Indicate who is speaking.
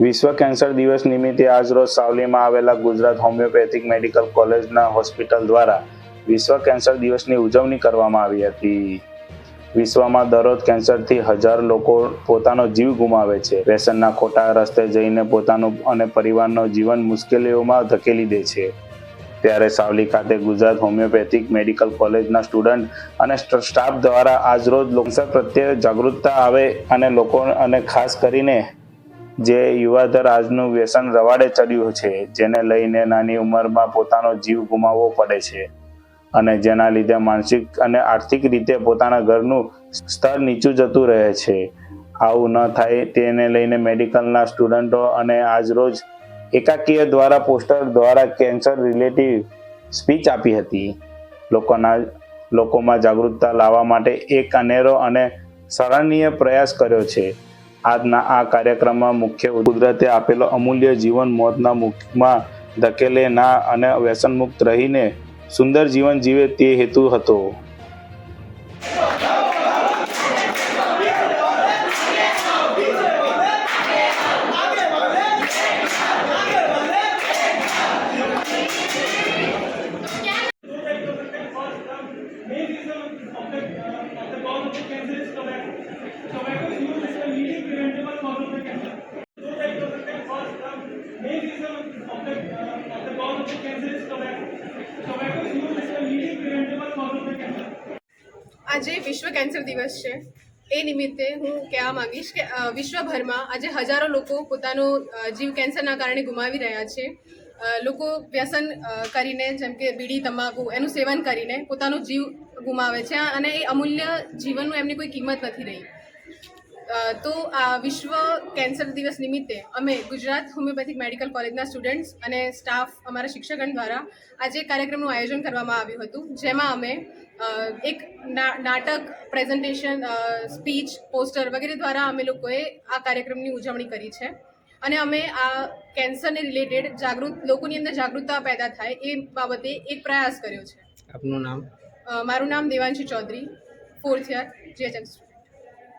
Speaker 1: વિશ્વ કેન્સર દિવસ નિમિત્તે આજરોજ સાવલીમાં આવેલા ગુજરાત હોમિયોપેથિક મેડિકલ કોલેજના હોસ્પિટલ દ્વારા વિશ્વ કેન્સર દિવસની ઉજવણી કરવામાં આવી હતી. વિશ્વમાં દરરોજ કેન્સરથી હજાર લોકો પોતાનો જીવ ગુમાવે છે. વ્યસનના ખોટા રસ્તે જઈને પોતાનું અને પરિવારનો જીવન મુશ્કેલીઓમાં ધકેલી દે છે. ત્યારે સાવલી ખાતે ગુજરાત હોમિયોપેથિક મેડિકલ કોલેજના સ્ટુડન્ટ અને સ્ટાફ દ્વારા આજરોજ કેન્સર પ્રત્યે જાગૃતતા આવે અને લોકો અને ખાસ કરીને જે યુવાધર આજનું વ્યસન રવાડે ચડ્યું છે, જેને લઈને નાની ઉંમરમાં પોતાનો જીવ ગુમાવવો પડે છે અને જેના લીધે માનસિક અને આર્થિક રીતે પોતાના ઘરનું સ્તર નીચું જતું રહે છે. આવું ન થાય તેને લઈને મેડિકલના સ્ટુડન્ટો અને આજરોજ એકાકીય દ્વારા પોસ્ટર દ્વારા કેન્સર રિલેટિવ સ્પીચ આપી હતી. લોકોના, લોકોમાં જાગૃતતા લાવવા માટે એક અનેરો અને સરાહનીય પ્રયાસ કર્યો છે. આજના આ કાર્યક્રમમાં મુખ્ય કુદરતે આપેલો અમૂલ્ય જીવન મોતના મુખમાં ધકેલે ના અને વ્યસનમુક્ત રહીને સુંદર જીવન જીવે તે હેતુ હતો.
Speaker 2: Thank reason uh, uh.
Speaker 3: આજે વિશ્વ કેન્સર દિવસ છે એ નિમિત્તે હું કહેવા માંગીશ કે વિશ્વભરમાં આજે હજારો લોકો પોતાનો જીવ કેન્સરના કારણે ગુમાવી રહ્યા છે લોકો વ્યસન કરીને જેમ કે બીડી તમાકુ એનું સેવન કરીને પોતાનો જીવ ગુમાવે છે અને એ અમૂલ્ય જીવનનું એમની કોઈ કિંમત નથી રહી તો આ વિશ્વ કેન્સર દિવસ નિમિત્તે અમે ગુજરાત હોમિયોપેથિક મેડિકલ કોલેજના સ્ટુડન્ટ્સ અને સ્ટાફ અમારા શિક્ષકગણ દ્વારા આજે કાર્યક્રમનું આયોજન કરવામાં આવ્યું હતું જેમાં અમે એક નાટક પ્રેઝન્ટેશન સ્પીચ પોસ્ટર વગેરે દ્વારા અમે લોકોએ આ કાર્યક્રમની ઉજવણી કરી છે. અને અમે આ કેન્સરને રિલેટેડ જાગૃત લોકોની અંદર જાગૃતતા પેદા થાય એ બાબતે એક પ્રયાસ કર્યો છે.
Speaker 4: આપનું નામ?
Speaker 3: મારું નામ Devanshi Chaudhary fourth year GHM